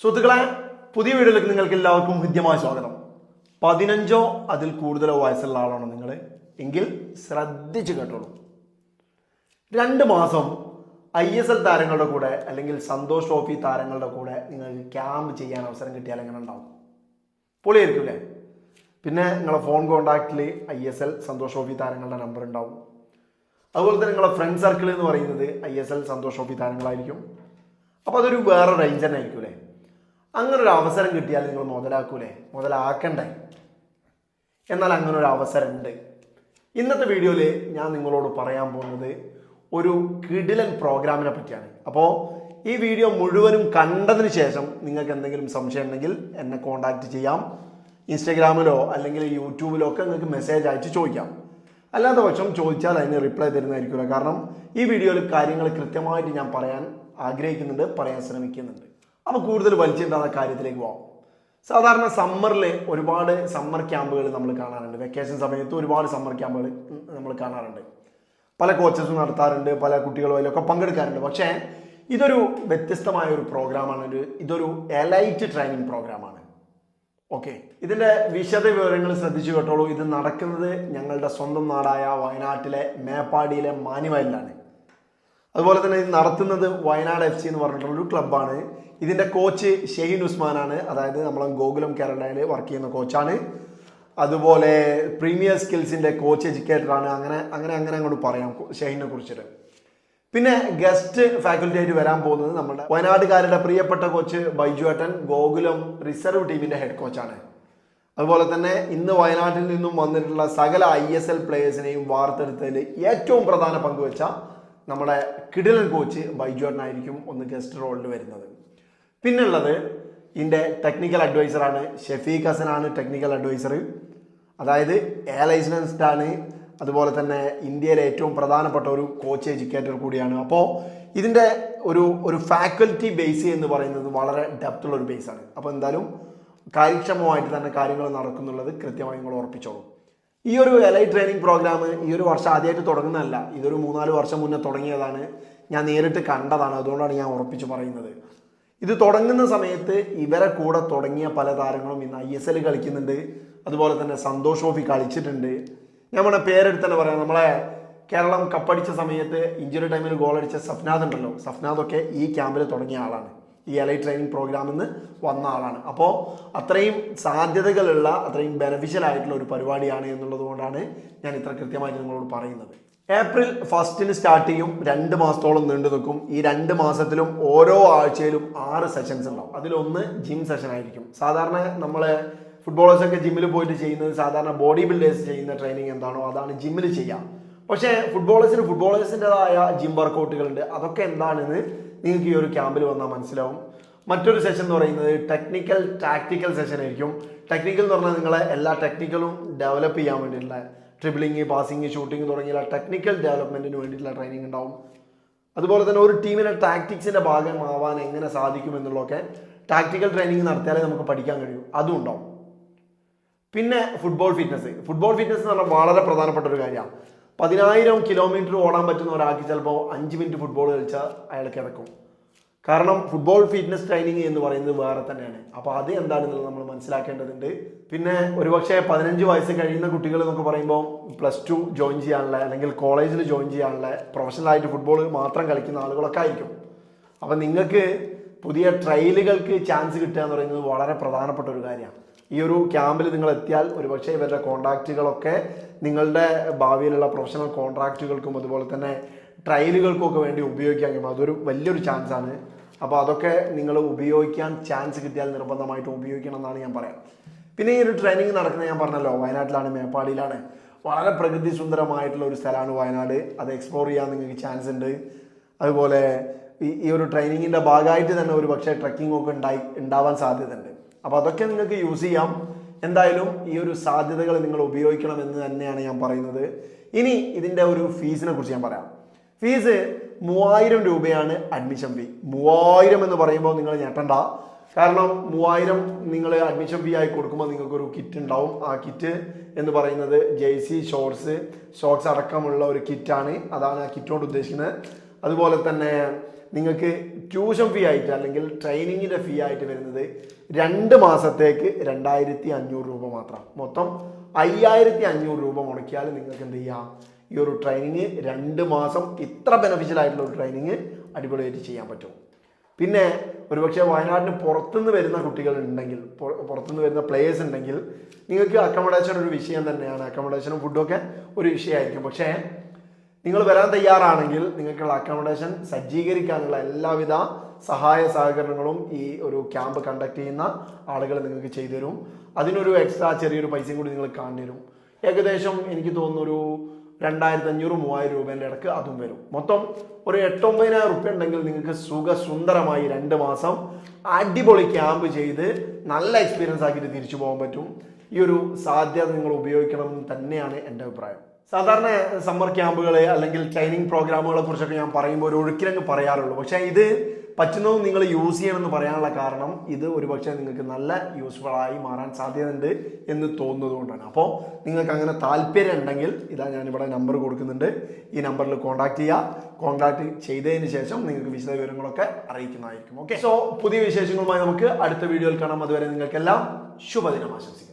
സുഹൃത്തുക്കളെ പുതിയ വീഡിയോയിലേക്ക് നിങ്ങൾക്ക് എല്ലാവർക്കും ഹൃദ്യമായ സ്വാഗതം. പതിനഞ്ചോ അതിൽ കൂടുതലോ വയസ്സുള്ള ആളാണോ നിങ്ങൾ എങ്കിൽ ശ്രദ്ധിച്ച് കേട്ടോളൂ. രണ്ട് മാസം ഐ എസ് എൽ താരങ്ങളുടെ കൂടെ അല്ലെങ്കിൽ സന്തോഷ് ട്രോഫി താരങ്ങളുടെ കൂടെ നിങ്ങൾക്ക് ക്യാമ്പ് ചെയ്യാൻ അവസരം കിട്ടിയാൽ എങ്ങനെ ഉണ്ടാവും? പൊളിയായിരിക്കും അല്ലേ? പിന്നെ നിങ്ങളെ phone കോണ്ടാക്റ്റിൽ I S L Santosh trophy താരങ്ങളുടെ നമ്പർ ഉണ്ടാവും. അതുപോലെ തന്നെ നിങ്ങളെ ഫ്രണ്ട് സർക്കിൾ എന്ന് പറയുന്നത് I S L Santosh trophy താരങ്ങളായിരിക്കും. അപ്പോൾ അതൊരു വേറെ റേഞ്ച് തന്നെ ആയിരിക്കും അല്ലേ? അങ്ങനെ ഒരു അവസരം കിട്ടിയാൽ നിങ്ങൾ മുതലാക്കൂലേ? മുതലാക്കണ്ടേ? എന്നാൽ അങ്ങനെ ഒരു അവസരം ഉണ്ട് ഇന്നത്തെ വീഡിയോയിൽ ഞാൻ നിങ്ങളോട് പറയാൻ പോകുന്നത് ഒരു കിടിലൻ പ്രോഗ്രാമിനെ പറ്റിയാണ്. അപ്പോൾ ഈ വീഡിയോ മുഴുവനും കണ്ടതിന് ശേഷം നിങ്ങൾക്ക് എന്തെങ്കിലും സംശയം ഉണ്ടെങ്കിൽ എന്നെ കോൺടാക്റ്റ് ചെയ്യാം. ഇൻസ്റ്റഗ്രാമിലോ അല്ലെങ്കിൽ യൂട്യൂബിലോ ഒക്കെ നിങ്ങൾക്ക് മെസ്സേജ് അയച്ച് ചോദിക്കാം. അല്ലാത്ത പക്ഷം ചോദിച്ചാൽ അതിന് റിപ്ലൈ തരുന്നതായിരിക്കില്ല കാരണം ഈ വീഡിയോയിൽ കാര്യങ്ങൾ കൃത്യമായിട്ട് ഞാൻ പറയാൻ ആഗ്രഹിക്കുന്നുണ്ട് പറയാൻ ശ്രമിക്കുന്നുണ്ട്. അപ്പോൾ കൂടുതൽ വലിച്ചിണ്ടാകുന്ന കാര്യത്തിലേക്ക് പോകാം സാധാരണ സമ്മറിൽ ഒരുപാട് സമ്മർ ക്യാമ്പുകൾ നമ്മൾ കാണാറുണ്ട്. വെക്കേഷൻ സമയത്ത് ഒരുപാട് സമ്മർ ക്യാമ്പുകൾ നമ്മൾ കാണാറുണ്ട്. പല കോച്ചസും നടത്താറുണ്ട് പല കുട്ടികളും അതിലൊക്കെ പങ്കെടുക്കാറുണ്ട്. പക്ഷേ ഇതൊരു വ്യത്യസ്തമായ ഒരു പ്രോഗ്രാമാണ്. ഒരു ഇതൊരു എലൈറ്റ് ട്രെയിനിങ് പ്രോഗ്രാമാണ്. ഓക്കെ. ഇതിന്റെ വിശദ വിവരങ്ങൾ ശ്രദ്ധിച്ചു കേട്ടോളൂ. ഇത് നടക്കുന്നത് ഞങ്ങളുടെ സ്വന്തം നാടായ വയനാട്ടിലെ മേപ്പാടിയിലെ മാനിവയലിലാണ്. അതുപോലെ തന്നെ ഇത് നടത്തുന്നത് വയനാട് എഫ് സി എന്ന് പറഞ്ഞിട്ടുള്ള ഒരു ക്ലബ്ബാണ് ഇതിന്റെ കോച്ച് ഷെഹീൻ ഉസ്മാനാണ്. അതായത് നമ്മളെ ഗോകുലം കേരളയിൽ വർക്ക് ചെയ്യുന്ന കോച്ചാണ് അതുപോലെ പ്രീമിയർ സ്കിൽസിന്റെ കോച്ച് എഡ്യൂക്കേറ്റർ ആണ്. അങ്ങനെ അങ്ങനെ അങ്ങനെ അങ്ങോട്ട് പറയാം ഷെയ്നെ കുറിച്ചിട്ട്. പിന്നെ ഗസ്റ്റ് ഫാക്കൽറ്റി ആയിട്ട് വരാൻ പോകുന്നത് നമ്മുടെ വയനാട്ടുകാരുടെ പ്രിയപ്പെട്ട കോച്ച് ബൈജു ഏട്ടൻ ഗോകുലം റിസർവ് ടീമിന്റെ ഹെഡ് കോച്ചാണ് അതുപോലെ തന്നെ ഇന്ന് വയനാട്ടിൽ നിന്നും വന്നിട്ടുള്ള സകല ഐ എസ് എൽ പ്ലേയേഴ്സിനെയും വാർത്തെടുത്തതിൽ ഏറ്റവും പ്രധാന പങ്കുവെച്ച നമ്മുടെ കിടിലൻ കോച്ച് ബൈജുവേട്ടനായിരിക്കും ഒന്ന് ഗസ്റ്റ് റോളിൽ വരുന്നത്. പിന്നുള്ളത് ഇതിന്റെ ടെക്നിക്കൽ അഡ്വൈസറാണ് ഷെഫീഖ് ഹസനാണ് ടെക്നിക്കൽ അഡ്വൈസർ അതായത് എ ലൈസൻസ്ഡ് ആണ് അതുപോലെ തന്നെ ഇന്ത്യയിലെ ഏറ്റവും പ്രധാനപ്പെട്ട ഒരു കോച്ച് എഡ്യൂക്കേറ്റർ കൂടിയാണ്. അപ്പോൾ ഇതിന്റെ ഒരു ഒരു ഫാക്കൽറ്റി ബേസ് എന്ന് പറയുന്നത് വളരെ ഡെപ്തുള്ള ഒരു ബേസാണ് അപ്പോൾ എന്തായാലും കാര്യക്ഷമമായിട്ട് തന്നെ കാര്യങ്ങൾ നടക്കുന്നുള്ളത് കൃത്യമായി നിങ്ങൾ ഉറപ്പിച്ചോളൂ. ഈ ഒരു എലൈറ്റ് ട്രെയിനിങ് പ്രോഗ്രാം ഈ ഒരു വർഷം ആദ്യമായിട്ട് തുടങ്ങുന്നതല്ല. ഇതൊരു മൂന്നാൽ വർഷം മുന്നേ തുടങ്ങിയതാണ്. ഞാൻ നേരിട്ട് കണ്ടതാണ്. അതുകൊണ്ടാണ് ഞാൻ ഉറപ്പിച്ച് പറയുന്നത്. ഇത് തുടങ്ങുന്ന സമയത്ത് ഇവരെ കൂടെ തുടങ്ങിയ പല താരങ്ങളും ഇന്ന് ഐ എസ് എൽ കളിക്കുന്നുണ്ട്. അതുപോലെ തന്നെ സന്തോഷ് ഓഫി കളിച്ചിട്ടുണ്ട്. ഞാൻ നമ്മുടെ പേരെടുത്ത് തന്നെ പറയാം. നമ്മളെ കേരളം കപ്പടിച്ച സമയത്ത് ഇഞ്ചുറി ടൈമിൽ ഗോൾ അടിച്ച സഫ്നാദ് ഉണ്ടല്ലോ. ഒക്കെ ഈ ക്യാമ്പിൽ തുടങ്ങിയ ആളാണ്. ഈ എൽ ഐ ട്രെയിനിങ് പ്രോഗ്രാമിൽ നിന്ന് വന്ന ആളാണ്. അപ്പോൾ അത്രയും സാധ്യതകളുള്ള അത്രയും ബെനഫിഷ്യൽ ആയിട്ടുള്ള ഒരു പരിപാടിയാണ് എന്നുള്ളത് കൊണ്ടാണ് ഞാൻ ഇത്ര കൃത്യമായിട്ട് നിങ്ങളോട് പറയുന്നത്. ഏപ്രിൽ ഫസ്റ്റിന് സ്റ്റാർട്ട് ചെയ്യും. രണ്ട് മാസത്തോളം നീണ്ടു നിൽക്കും. ഈ രണ്ട് മാസത്തിലും ഓരോ ആഴ്ചയിലും ആറ് സെഷൻസ് ഉണ്ടാവും. അതിലൊന്ന് ജിം സെഷൻ ആയിരിക്കും. സാധാരണ നമ്മളെ ഫുട്ബോളേഴ്സൊക്കെ ജിമ്മിൽ പോയിട്ട് ചെയ്യുന്നത് സാധാരണ ബോഡി ബിൽഡേഴ്സ് ചെയ്യുന്ന ട്രെയിനിങ് എന്താണോ അതാണ് ജിമ്മിൽ ചെയ്യാം. പക്ഷേ ഫുട്ബോളേഴ്സിന് ഫുട്ബോളേഴ്സിന്റെതായ ജിം വർക്കൗട്ടുകളുണ്ട് അതൊക്കെ എന്താണെന്ന് നിങ്ങൾക്ക് ഈ ഒരു ക്യാമ്പിൽ വന്നാൽ മനസ്സിലാവും. മറ്റൊരു സെഷൻ എന്ന് പറയുന്നത് ടെക്നിക്കൽ ടാക്ടിക്കൽ സെഷൻ ആയിരിക്കും. ടെക്നിക്കൽ എന്ന് പറഞ്ഞാൽ നിങ്ങളെ എല്ലാ ടെക്നിക്കലും ഡെവലപ്പ് ചെയ്യാൻ വേണ്ടിയിട്ടുള്ള ട്രിബിളിങ് പാസിങ് ഷൂട്ടിങ് തുടങ്ങിയ ടെക്നിക്കൽ ഡെവലപ്മെന്റിന് വേണ്ടിയിട്ടുള്ള ട്രെയിനിങ് ഉണ്ടാവും. അതുപോലെ തന്നെ ഒരു ടീമിന്റെ ടാക്ടിക്സിന്റെ ഭാഗമാവാൻ എങ്ങനെ സാധിക്കും എന്നുള്ളതൊക്കെ ടാക്ടിക്കൽ ട്രെയിനിങ് നടത്തിയാലേ നമുക്ക് പഠിക്കാൻ കഴിയും. അതും ഉണ്ടാവും. പിന്നെ ഫുട്ബോൾ ഫിറ്റ്നസ് ഫുട്ബോൾ ഫിറ്റ്നസ് എന്ന് പറഞ്ഞാൽ വളരെ പ്രധാനപ്പെട്ട ഒരു കാര്യമാണ്. പതിനായിരം കിലോമീറ്റർ ഓടാൻ പറ്റുന്ന ഒരാൾക്ക് ചിലപ്പോൾ അഞ്ച് മിനിറ്റ് ഫുട്ബോൾ കളിച്ചാൽ അയാൾ കിടക്കും. കാരണം ഫുട്ബോൾ ഫിറ്റ്നസ് ട്രെയിനിങ് എന്ന് പറയുന്നത് വേറെ തന്നെയാണ്. അപ്പോൾ അത് എന്താണെന്നുള്ളത് നമ്മൾ മനസ്സിലാക്കേണ്ടതുണ്ട്. പിന്നെ ഒരുപക്ഷെ പതിനഞ്ച് വയസ്സ് കഴിയുന്ന കുട്ടികൾ എന്നൊക്കെ പറയുമ്പോൾ പ്ലസ് ടു ജോയിൻ ചെയ്യാനുള്ള അല്ലെങ്കിൽ കോളേജിൽ ജോയിൻ ചെയ്യാനുള്ള പ്രൊഫഷണലായിട്ട് ഫുട്ബോൾ മാത്രം കളിക്കുന്ന ആളുകളൊക്കെ ആയിരിക്കും. അപ്പം നിങ്ങൾക്ക് പുതിയ ട്രയലുകൾക്ക് ചാൻസ് കിട്ടുക എന്ന് പറയുന്നത് വളരെ പ്രധാനപ്പെട്ട ഒരു കാര്യമാണ്. ഈ ഒരു ക്യാമ്പിൽ നിങ്ങൾ എത്തിയാൽ ഒരുപക്ഷെ ഇവരുടെ കോൺട്രാക്റ്റുകളൊക്കെ നിങ്ങളുടെ ഭാവിയിലുള്ള പ്രൊഫഷണൽ കോൺട്രാക്റ്റുകൾക്കും അതുപോലെ തന്നെ ട്രയലുകൾക്കും ഒക്കെ വേണ്ടി ഉപയോഗിക്കാൻ കഴിയും. അതൊരു വലിയൊരു ചാൻസ് ആണ് അപ്പോൾ അതൊക്കെ നിങ്ങൾ ഉപയോഗിക്കാൻ ചാൻസ് കിട്ടിയാൽ നിർബന്ധമായിട്ടും ഉപയോഗിക്കണം എന്നാണ് ഞാൻ പറയാം. പിന്നെ ഈ ഒരു ട്രെയിനിങ് നടക്കുന്നത് ഞാൻ പറഞ്ഞല്ലോ വയനാട്ടിലാണ് മേപ്പാടിയിലാണ്. വളരെ പ്രകൃതി സുന്ദരമായിട്ടുള്ള ഒരു സ്ഥലമാണ് വയനാട്. അത് എക്സ്പ്ലോർ ചെയ്യാൻ നിങ്ങൾക്ക് ചാൻസ് ഉണ്ട്. അതുപോലെ ഈ ഒരു ട്രെയിനിങ്ങിന്റെ ഭാഗമായിട്ട് തന്നെ ഒരു പക്ഷേ ട്രക്കിംഗ് ഒക്കെ ഉണ്ടായി ഉണ്ടാവാൻ സാധ്യതയുണ്ട്. അപ്പോൾ അതൊക്കെ നിങ്ങൾക്ക് യൂസ് ചെയ്യാം. എന്തായാലും ഈ ഒരു സാധ്യതകൾ നിങ്ങൾ ഉപയോഗിക്കണം എന്ന് തന്നെയാണ് ഞാൻ പറയുന്നത്. ഇനി ഇതിന്റെ ഒരു ഫീസിനെ കുറിച്ച് ഞാൻ പറയാം. ഫീസ് മൂവായിരം രൂപയാണ് അഡ്മിഷൻ ഫീ മൂവായിരം എന്ന് പറയുമ്പോൾ നിങ്ങൾ ഞെട്ടണ്ട. കാരണം മൂവായിരം നിങ്ങൾ അഡ്മിഷൻ ഫീ ആയി കൊടുക്കുമ്പോൾ നിങ്ങൾക്കൊരു കിറ്റ് ഉണ്ടാവും. ആ കിറ്റ് എന്ന് പറയുന്നത് ജേഴ്സി ഷോർട്സ് ഷോർട്സ് അടക്കമുള്ള ഒരു കിറ്റാണ് അതാണ് ആ കിറ്റ് കൊണ്ട് ഉദ്ദേശിക്കുന്നത്. അതുപോലെ തന്നെ നിങ്ങൾക്ക് ട്യൂഷൻ ഫീ ആയിട്ട് അല്ലെങ്കിൽ ട്രെയിനിങ്ങിന്റെ ഫീ ആയിട്ട് വരുന്നത് രണ്ട് മാസത്തേക്ക് രണ്ടായിരത്തി അഞ്ഞൂറ് രൂപ മാത്രം. മൊത്തം അയ്യായിരത്തി അഞ്ഞൂറ് രൂപ മുടക്കിയാൽ നിങ്ങൾക്ക് എന്ത് ചെയ്യാം? ഈ ഒരു ട്രെയിനിങ് രണ്ട് മാസം ഇത്ര ബെനഫിഷ്യൽ ആയിട്ടുള്ള ഒരു ട്രെയിനിങ് അടിപൊളിയായിട്ട് ചെയ്യാൻ പറ്റും. പിന്നെ ഒരുപക്ഷെ വയനാടിന് പുറത്തുനിന്ന് വരുന്ന കുട്ടികൾ ഉണ്ടെങ്കിൽ പുറത്തുനിന്ന് വരുന്ന പ്ലേയേഴ്സ് ഉണ്ടെങ്കിൽ നിങ്ങൾക്ക് അക്കോമഡേഷൻ ഒരു വിഷയം തന്നെയാണ്. അക്കോമഡേഷനും ഫുഡും ഒക്കെ ഒരു വിഷയമായിരിക്കും. പക്ഷേ നിങ്ങൾ വരാൻ തയ്യാറാണെങ്കിൽ നിങ്ങൾക്കുള്ള അക്കോമഡേഷൻ സജ്ജീകരിക്കാനുള്ള എല്ലാവിധ സഹായ സഹകരണങ്ങളും ഈ ഒരു ക്യാമ്പ് കണ്ടക്ട് ചെയ്യുന്ന ആളുകൾ നിങ്ങൾക്ക് ചെയ്തു തരും അതിനൊരു എക്സ്ട്രാ ചെറിയൊരു പൈസയും കൂടി നിങ്ങൾ കാണിരും ഏകദേശം എനിക്ക് തോന്നുന്നു ഒരു രണ്ടായിരത്തി അഞ്ഞൂറ് മൂവായിരം രൂപേന്റെ ഇടയ്ക്ക് അതും വരും. മൊത്തം ഒരു എട്ടൊമ്പതിനായിരം റുപ്യ ഉണ്ടെങ്കിൽ നിങ്ങൾക്ക് സുഖസുന്ദരമായി രണ്ട് മാസം അടിപൊളി ക്യാമ്പ് ചെയ്ത് നല്ല എക്സ്പീരിയൻസ് ആക്കിയിട്ട് തിരിച്ചു പോകാൻ പറ്റും. ഈ ഒരു സാധ്യത നിങ്ങൾ ഉപയോഗിക്കണം തന്നെയാണ് എന്റെ അഭിപ്രായം. സാധാരണ സമ്മർ ക്യാമ്പുകളെ അല്ലെങ്കിൽ ട്രെയിനിങ് പ്രോഗ്രാമുകളെ കുറിച്ചൊക്കെ ഞാൻ പറയുമ്പോൾ ഒരു ഒഴുക്കിലങ്ങ് പറയാറുള്ളൂ. പക്ഷേ ഇത് പറ്റുന്നതും നിങ്ങൾ യൂസ് ചെയ്യണമെന്ന് പറയാനുള്ള കാരണം ഇത് ഒരുപക്ഷെ നിങ്ങൾക്ക് നല്ല യൂസ്ഫുൾ ആയി മാറാൻ സാധ്യതയുണ്ട് എന്ന് തോന്നുന്നത് കൊണ്ടാണ്. അപ്പോൾ നിങ്ങൾക്ക് അങ്ങനെ താല്പര്യം ഉണ്ടെങ്കിൽ ഇതാ ഞാനിവിടെ നമ്പർ കൊടുക്കുന്നുണ്ട്. ഈ നമ്പറിൽ കോൺടാക്ട് ചെയ്യുക കോൺടാക്ട് ചെയ്തതിന് ശേഷം നിങ്ങൾക്ക് വിശദ വിവരങ്ങളൊക്കെ അറിയിക്കുന്നതായിരിക്കും. ഓക്കെ സോ പുതിയ വിശേഷങ്ങളുമായി നമുക്ക് അടുത്ത വീഡിയോയിൽ കാണാം. അതുവരെ നിങ്ങൾക്കെല്ലാം ശുഭദിനം ആശംസിക്കുന്നു.